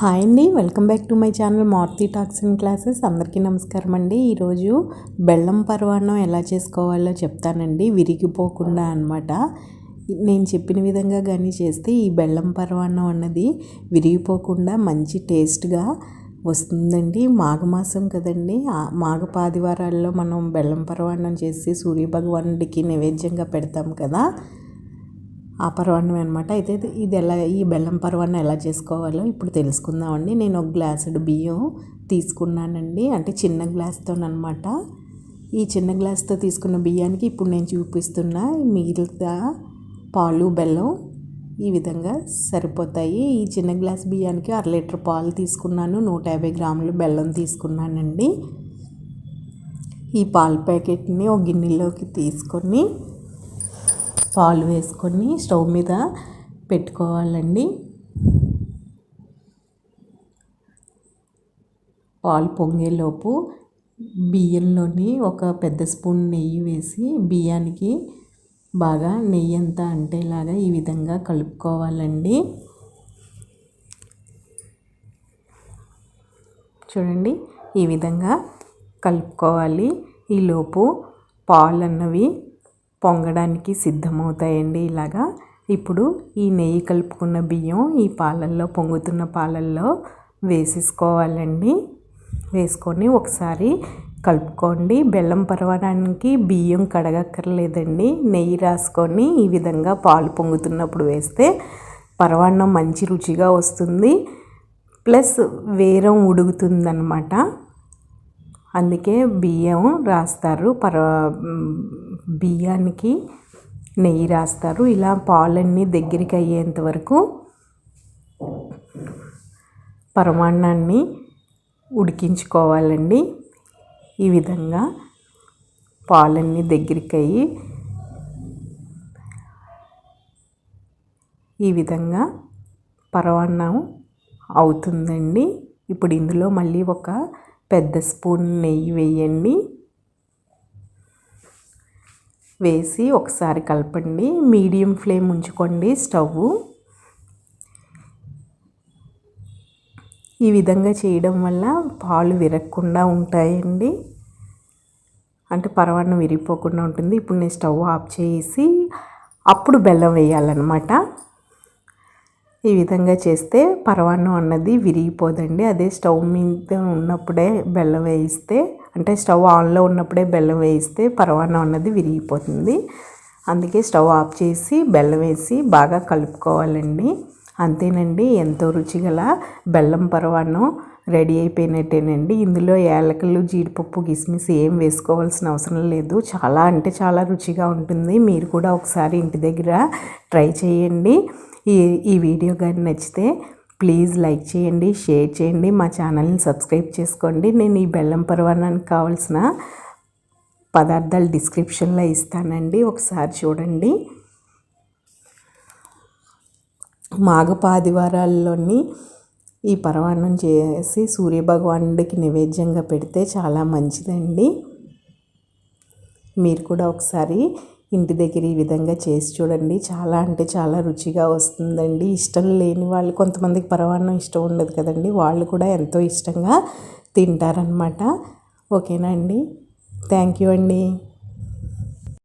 Hi అండి welcome back to my channel Maruthi talks and classes. అందరికీ నమస్కారం అండి. ఈరోజు బెల్లం పర్వాణం ఎలా చేసుకోవాలో చెప్తానండి. విరిగిపోకుండా అనమాట నేను చెప్పిన విధంగా కానీ చేస్తే ఈ బెల్లం పర్వాణం అన్నది విరిగిపోకుండా మంచి టేస్ట్గా వస్తుందండి. మాఘమాసం కదండి. మాఘ పాదివారాల్లో మనం బెల్లం పర్వాణం చేసి సూర్యభగవానుడికి నైవేద్యంగా పెడతాం కదా. ఆ పరవాన్నం అనమాట అయితే ఇది ఎలా ఈ బెల్లం పరవాన్నం ఎలా చేసుకోవాలో ఇప్పుడు తెలుసుకుందామండి. నేను ఒక గ్లాసుడు బియ్యం తీసుకున్నానండి. అంటే చిన్న గ్లాస్తోనమాట ఈ చిన్న గ్లాస్తో తీసుకున్న బియ్యానికి ఇప్పుడు నేను చూపిస్తున్న మిగతా పాలు బెల్లం ఈ విధంగా సరిపోతాయి. ఈ చిన్న గ్లాస్ బియ్యానికి అర లీటర్ పాలు తీసుకున్నాను. నూట యాభై గ్రాములు బెల్లం తీసుకున్నానండి. ఈ పాల ప్యాకెట్ని ఒక గిన్నెలోకి తీసుకొని పాలు వేసుకొని స్టవ్ మీద పెట్టుకోవాలండి. పాలు పొంగేలోపు బియ్యంలోని ఒక పెద్ద స్పూన్ నెయ్యి వేసి బియ్యానికి బాగా నెయ్యి అంతా అంటేలాగా ఈ విధంగా కలుపుకోవాలండి. చూడండి ఈ విధంగా కలుపుకోవాలి. ఈలోపు పాలు అన్నవి పొంగడానికి సిద్ధమవుతాయండి ఇలాగా. ఇప్పుడు ఈ నెయ్యి కలుపుకున్న బియ్యం ఈ పాలల్లో పొంగుతున్న పాలల్లో వేసేసుకోవాలండి. వేసుకొని ఒకసారి కలుపుకోండి. బెల్లం పరవడానికి బియ్యం కడగక్కర్లేదండి. నెయ్యి రాసుకొని ఈ విధంగా పాలు పొంగుతున్నప్పుడు వేస్తే పరవాన్నం మంచి రుచిగా వస్తుంది. ప్లస్ వేరం ఉడుగుతుందన్నమాట అందుకే బియ్యం రాస్తారు. పర బియ్యానికి నెయ్యి రాస్తారు. ఇలా పాలన్నీ దగ్గరికి అయ్యేంత వరకు పరమాన్నాన్ని ఉడికించుకోవాలండి. ఈ విధంగా పాలన్నీ దగ్గరికి అయ్యి ఈ విధంగా పరమాన్నం అవుతుందండి. ఇప్పుడు ఇందులో మళ్ళీ ఒక పెద్ద స్పూన్ నెయ్యి వేయండి. వేసి ఒకసారి కలపండి. మీడియం ఫ్లేమ్ ఉంచుకోండి స్టవ్. ఈ విధంగా చేయడం వల్ల పాలు విరగకుండా ఉంటాయండి. అంటే పరవాన్నం విరిగిపోకుండా ఉంటుంది. ఇప్పుడు నేను స్టవ్ ఆఫ్ చేసి అప్పుడు బెల్లం వేయాలన్నమాట. ఈ విధంగా చేస్తే పరవాన్నం అన్నది విరిగిపోదండి. అదే స్టవ్ మీద ఉన్నప్పుడే బెల్లం వేయిస్తే అంటే స్టవ్ ఆన్లో ఉన్నప్పుడే బెల్లం వేయిస్తే పరవాన్నం అన్నది విరిగిపోతుంది. అందుకే స్టవ్ ఆఫ్ చేసి బెల్లం వేసి బాగా కలుపుకోవాలండి. అంతేనండి ఎంతో రుచిగల బెల్లం పరవాన్నం రెడీ అయిపోయినట్టేనండి. ఇందులో ఏలకలు జీడిపప్పు కిస్మిస్ ఏం వేసుకోవాల్సిన అవసరం లేదు. చాలా అంటే చాలా రుచిగా ఉంటుంది. మీరు కూడా ఒకసారి ఇంటి దగ్గర ట్రై చేయండి. ఈ ఈ వీడియో కానీ నచ్చితే ప్లీజ్ లైక్ చేయండి షేర్ చేయండి మా ఛానల్ని సబ్స్క్రైబ్ చేసుకోండి. నేను ఈ బెల్లం పర్వాణానికి కావాల్సిన పదార్థాలు డిస్క్రిప్షన్లో ఇస్తానండి. ఒకసారి చూడండి. మాఘపాదివారాల్లోని ఈ పరవాన్నం చేసి సూర్యభగవానుడికి నైవేద్యంగా పెడితే చాలా మంచిదండి. మీరు కూడా ఒకసారి ఇంటి దగ్గర ఈ విధంగా చేసి చూడండి. చాలా అంటే చాలా రుచిగా వస్తుందండి. ఇష్టం లేని వాళ్ళు కొంతమందికి పరవాన్నం ఇష్టం ఉండదు కదండి. వాళ్ళు కూడా ఎంతో ఇష్టంగా తింటారనమాట ఓకేనా అండి? థ్యాంక్ యూ అండి.